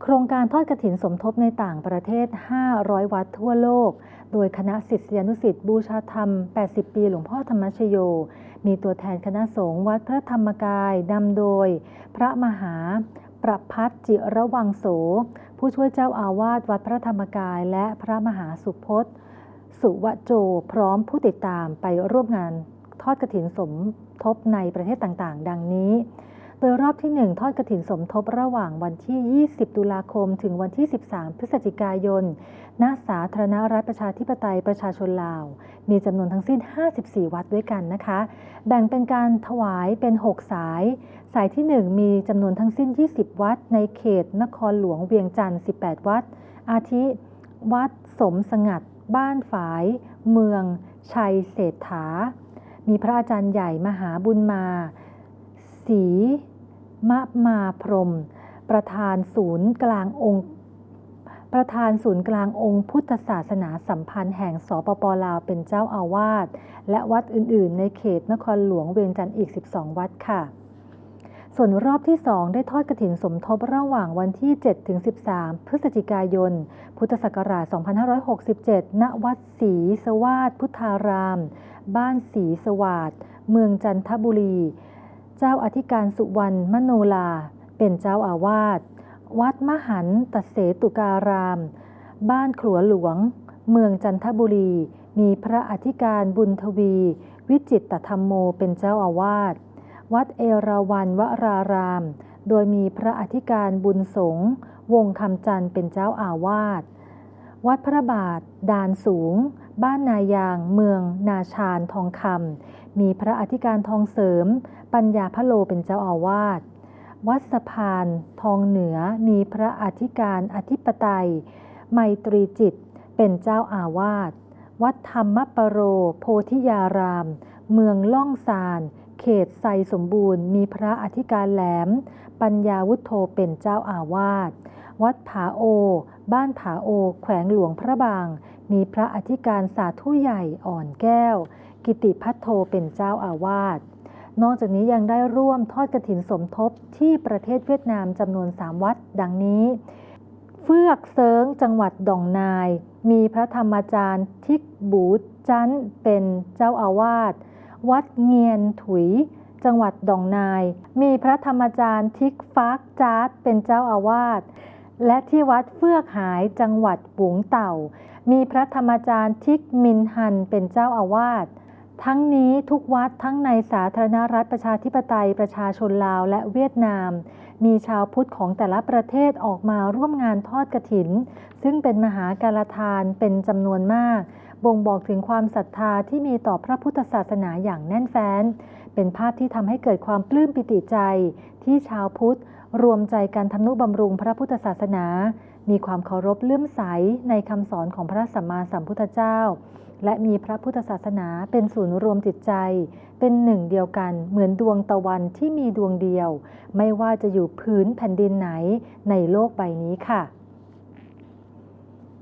โครงการทอดกระถินสมทบในต่างประเทศ 500 วัดทั่วโลก โดยคณะศิษยานุศิษย์บูชาธรรม 80 ปีหลวงพ่อธรรมชโย มีตัวแทนคณะสงฆ์วัดพระธรรมกายนำโดย พระมหาประพัฒจิระวังโส ผู้ช่วยเจ้าอาวาสวัดพระธรรมกายและพระมหาสุพจน์ สุวโจ พร้อมผู้ติดตามไปร่วมงานทอดกระถินสมทบในประเทศต่างๆ ดังนี้ ดยรอบที่ 1 ทอดกระถินสมทบระหว่างวันที่ 20 ตุลาคม ถึงวันที่ 13 พฤศจิกายน ณ สาธารณรัฐประชาธิปไตยประชาชนลาว มีจำนวนทั้งสิ้น 54 วัดด้วยกันนะคะ แบ่งเป็นการถวายเป็น 6 สาย สายที่ 1 มีจำนวนทั้งสิ้น 20 วัด ในเขต นครหลวงเวียงจันทร์ 18 วัด อาทิ วัดสมสงัด บ้านฝาย เมือง ชัยเศรษฐา มีพระอาจารย์ใหญ่มหาบุญมาศรี มะมาพรม ประธานศูนย์กลางองค์ประธานศูนย์กลางองค์พุทธศาสนาสัมพันธ์แห่งสปปลาวเป็นเจ้าอาวาสและวัดอื่นๆ ในเขตนครหลวงเวียงจันทร์อีก 12 วัดค่ะ ส่วนรอบที่ 2 ได้ทอดกระถินสมทบระหว่างวันที่ 7-13 พฤศจิกายน พุทธศักราช 2567 ณ วัดศรีสวาสพุทธาราม บ้านศรีสวาสเมืองจันทบุรี เจ้าอธิการสุวรรณมโนลา เป็นเจ้าอาวาส วัดมหันตเสตุการาม บ้านขลัวหลวง เมืองจันทบุรี มีพระอธิการบุญทวี วิจิตตธรรมโมเป็นเจ้าอาวาส วัดเอราวันวราราม โดยมีพระอธิการบุญสงวงคำจันทร์เป็นเจ้าอาวาส วัดพระบาทดานสูง บ้านนายาง เมือง นาชานทองคำมีพระอธิการทองเสริม ปัญญาพะโลเป็นเจ้าอาวาสวัดสะพานทองเหนือมีพระอธิการอธิปไตย ไมตรีจิต เป็นเจ้าอาวาสวัดธรรมปโร โพธิยาราม เมืองล่องซาน เขตไซสมบูรณ์ มีพระอธิการแหลม ปัญญาวุฒโธเป็นเจ้าอาวาส วัดผาโอ บ้านผาโอ แขวงหลวงพระบาง มีพระอธิการสาธุใหญ่อ่อนแก้ว กิติพัทโทเป็นเจ้าอาวาสนอกจากนี้ยังได้ร่วมทอดกระถินสมทบที่ประเทศเวียดนามจำนวน 3 วัด ดังนี้ เฟือกเซิงจังหวัดดองนาย มีพระธรรมจารย์ทิกบูจันเป็นเจ้าอาวาส วัดเงียนถุย จังหวัดดองนาย มีพระธรรมจารย์ทิกฟากจาร์ดเป็นเจ้าอาวาส และที่วัดเฟือกหายจังหวัดปุงเต่า มีพระธรรมจารย์ทิกมินฮันเป็นเจ้าอาวาสทั้งนี้ทุกวัดทั้งในสาธารณรัฐประชาธิปไตยประชาชนลาวและเวียดนาม มีชาวพุทธของแต่ละประเทศออกมาร่วมงานทอดกระถิน ซึ่งเป็นมหาการทานเป็นจำนวนมาก บ่งบอกถึงความศรัทธาที่มีต่อพระพุทธศาสนาอย่างแน่นแฟ้น เป็นภาพที่ทำให้เกิดความปลื้มปิติใจ ที่ชาวพุทธ รวมใจกันทำนุบำรุงพระพุทธศาสนา มีความเคารพเลื่อมใสในคำสอนของพระสัมมาสัมพุทธเจ้า และมีพระพุทธศาสนาเป็นศูนย์รวมจิตใจ เป็นหนึ่งเดียวกัน เหมือนดวงตะวันที่มีดวงเดียว ไม่ว่าจะอยู่พื้นแผ่นดินไหนในโลกใบนี้ค่ะ